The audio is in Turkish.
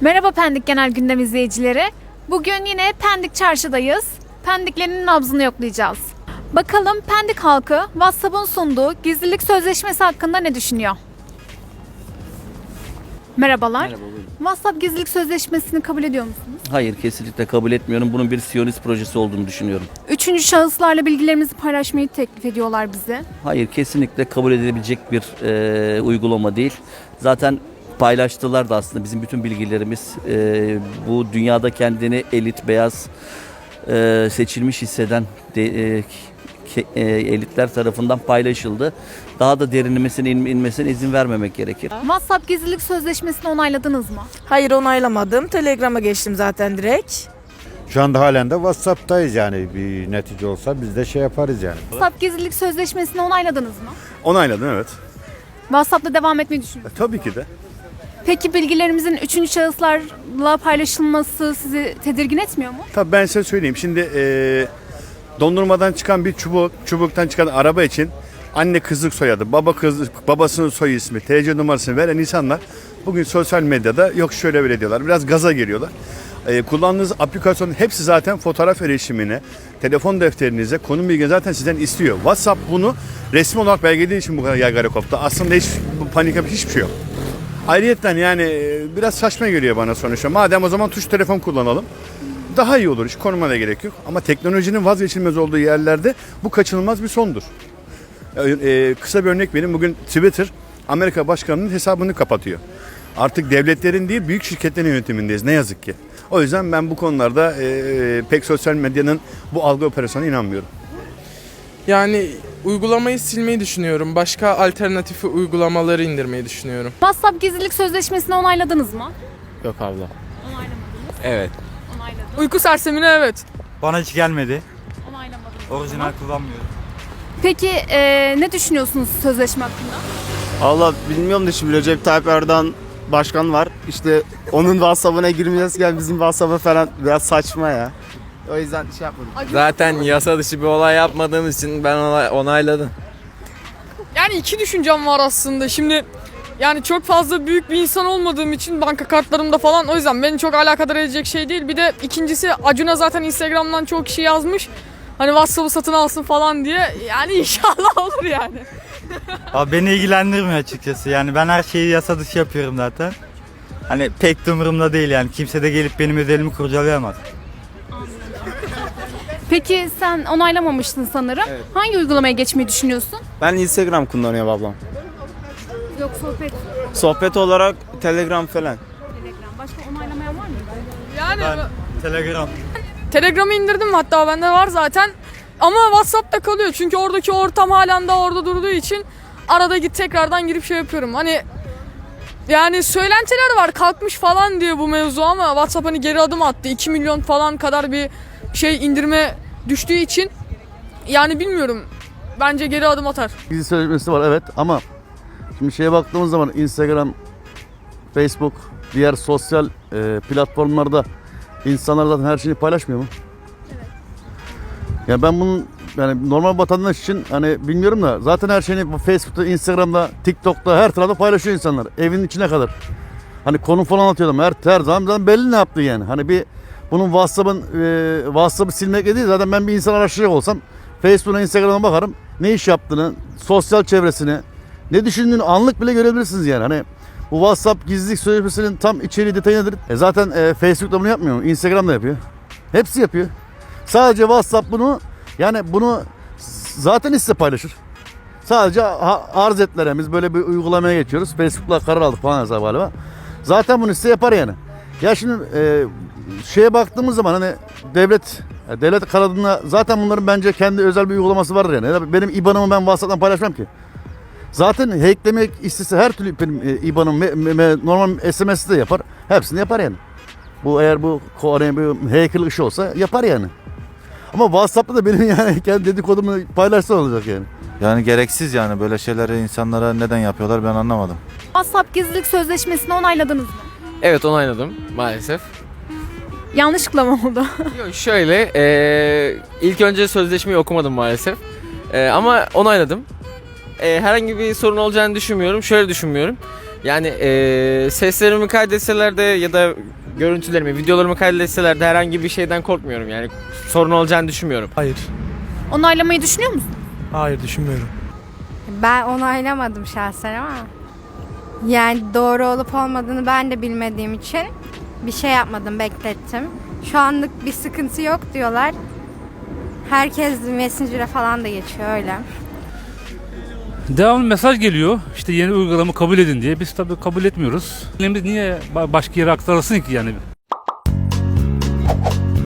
Merhaba Pendik Genel Gündem izleyicileri. Bugün yine Pendik Çarşı'dayız. Pendiklerin nabzını yoklayacağız. Bakalım Pendik halkı WhatsApp'ın sunduğu gizlilik sözleşmesi hakkında ne düşünüyor? Merhabalar. Merhaba, buyurun. WhatsApp gizlilik sözleşmesini kabul ediyor musunuz? Hayır kesinlikle kabul etmiyorum. Bunun bir Siyonist projesi olduğunu düşünüyorum. Üçüncü şahıslarla bilgilerimizi paylaşmayı teklif ediyorlar bize. Hayır kesinlikle kabul edilebilecek bir e, uygulama değil. Zaten paylaştılar da aslında bizim bütün bilgilerimiz e, bu dünyada kendini elit beyaz e, seçilmiş hisseden de, e, ke- e, elitler tarafından paylaşıldı. Daha da derinlemesine in- inmesine izin vermemek gerekir. WhatsApp gizlilik sözleşmesini onayladınız mı? Hayır onaylamadım. Telegram'a geçtim zaten direkt. Şu anda halen de WhatsApp'tayız yani bir netice olsa biz de şey yaparız yani. WhatsApp gizlilik sözleşmesini onayladınız mı? Onayladın evet. WhatsApp'ta devam etmeyi düşünüyor E, tabii ki de. Peki bilgilerimizin üçüncü şahıslarla paylaşılması sizi tedirgin etmiyor mu? Tabii ben size söyleyeyim. Şimdi e, dondurmadan çıkan bir çubuk, çubuktan çıkan araba için anne kızlık soyadı, baba kız, babasının soy ismi, TC numarasını veren insanlar bugün sosyal medyada yok şöyle böyle diyorlar. Biraz gaza geliyorlar. E, kullandığınız aplikasyonun hepsi zaten fotoğraf erişimine, telefon defterinize, konum bilgi zaten sizden istiyor. WhatsApp bunu resmi olarak belgelediği için bu kadar yaygara koptu. Aslında hiç panik hiçbir şey yok. Ayrıyetten yani e, biraz saçma geliyor bana sonuçta. Madem o zaman tuş telefon kullanalım. Daha iyi olur. Hiç konuma da gerek yok. Ama teknolojinin vazgeçilmez olduğu yerlerde bu kaçınılmaz bir sondur. E, e, kısa bir örnek vereyim. Bugün Twitter Amerika Başkanı'nın hesabını kapatıyor. Artık devletlerin değil büyük şirketlerin yönetimindeyiz ne yazık ki. O yüzden ben bu konularda e, e, pek sosyal medyanın bu algı operasyonuna inanmıyorum. Yani uygulamayı silmeyi düşünüyorum. Başka alternatifi uygulamaları indirmeyi düşünüyorum. WhatsApp gizlilik sözleşmesini onayladınız mı? Yok abla. Onaylamadınız. Evet. Onayladım. Uyku sersemine evet. Bana hiç gelmedi. Onaylamadınız. Orijinal kullanmıyorum. Peki e, ne düşünüyorsunuz sözleşme hakkında? Allah bilmiyorum da şimdi Recep Tayyip Erdoğan başkan var. İşte onun WhatsApp'ına girmeyeceğiz bizim WhatsApp'a falan biraz saçma ya. O yüzden şey yapmadım. Zaten yasa dışı bir olay yapmadığımız için ben ona- onayladım. Yani iki düşüncem var aslında. Şimdi yani çok fazla büyük bir insan olmadığım için banka kartlarımda falan o yüzden beni çok alakadar edecek şey değil. Bir de ikincisi Acun'a zaten Instagram'dan çok kişi yazmış. Hani WhatsApp'ı satın alsın falan diye. Yani inşallah olur yani. Abi beni ilgilendirmiyor açıkçası. Yani ben her şeyi yasa dışı yapıyorum zaten. Hani pek de umurumda değil yani. Kimse de gelip benim özelimi kurcalayamaz. Peki sen onaylamamıştın sanırım. Hangi uygulamaya geçmeyi düşünüyorsun? Ben Instagram kullanıyorum ablam. Yok sohbet, Sohbet olarak Telegram falan. Telegram. Başka onaylamayan var mı? Yani Telegram. Telegram'ı indirdim hatta bende var zaten. Ama WhatsApp'ta kalıyor çünkü oradaki ortam halen daha orada durduğu için arada git tekrardan girip şey yapıyorum. Hani yani söylentiler var kalkmış falan diyor bu mevzu ama WhatsApp hani geri adım attı. 2 milyon falan kadar bir şey indirme düştüğü için yani bilmiyorum. Bence geri adım atar. Gizli sözleşmesi var evet ama şimdi şeye baktığımız zaman Instagram, Facebook, diğer sosyal e, platformlarda insanlar zaten her şeyi paylaşmıyor mu? Ya ben bunun yani normal vatandaş için hani bilmiyorum da zaten her şeyini Facebook'ta, Instagram'da, TikTok'ta her tarafta paylaşıyor insanlar. Evinin içine kadar. Hani konu falan atıyordum. Her, her zaman belli ne yaptı yani. Hani bir bunun WhatsApp'ın e, WhatsApp'ı silmekle değil zaten ben bir insan araştıracak olsam Facebook'a, Instagram'a bakarım. Ne iş yaptığını, sosyal çevresini, ne düşündüğünü anlık bile görebilirsiniz yani. Hani bu WhatsApp gizlilik sözleşmesinin tam içeriği detayı nedir? E zaten e, Facebook'ta bunu yapmıyor mu? Instagram'da yapıyor. Hepsi yapıyor. Sadece WhatsApp bunu yani bunu zaten size paylaşır. Sadece arz ettiler biz böyle bir uygulamaya geçiyoruz. Facebook'la karar aldık falan hesabı galiba. Zaten bunu size yapar yani. Ya şimdi e, şeye baktığımız zaman hani devlet ya devlet kanadında zaten bunların bence kendi özel bir uygulaması vardır yani. Benim IBAN'ımı ben WhatsApp'tan paylaşmam ki. Zaten hacklemek istese her türlü benim e, IBAN'ım me- me- me- normal SMS'i de yapar. Hepsini yapar yani. Bu eğer bu Kore bir hacker işi olsa yapar yani. Ama WhatsApp'ta da benim yani kendi dedikodumu paylaşsa olacak yani. Yani gereksiz yani böyle şeyleri insanlara neden yapıyorlar ben anlamadım. WhatsApp gizlilik sözleşmesini onayladınız mı? Evet onayladım maalesef. Yanlışlıkla mı oldu? Yok şöyle eee, ilk önce sözleşmeyi okumadım maalesef. Eee, ama onayladım. Eee, herhangi bir sorun olacağını düşünmüyorum. Şöyle düşünmüyorum. Yani eee, seslerimi kaydetseler de ya da görüntülerimi, videolarımı kaydetseler de herhangi bir şeyden korkmuyorum. Yani sorun olacağını düşünmüyorum. Hayır. Onaylamayı düşünüyor musun? Hayır düşünmüyorum. Ben onaylamadım şahsen ama yani doğru olup olmadığını ben de bilmediğim için bir şey yapmadım, beklettim. Şu anlık bir sıkıntı yok diyorlar. Herkes Messenger'e falan da geçiyor öyle. Devamlı mesaj geliyor. İşte yeni uygulama kabul edin diye. Biz tabii kabul etmiyoruz. Elimiz niye ba- başka yere aktarılsın ki yani?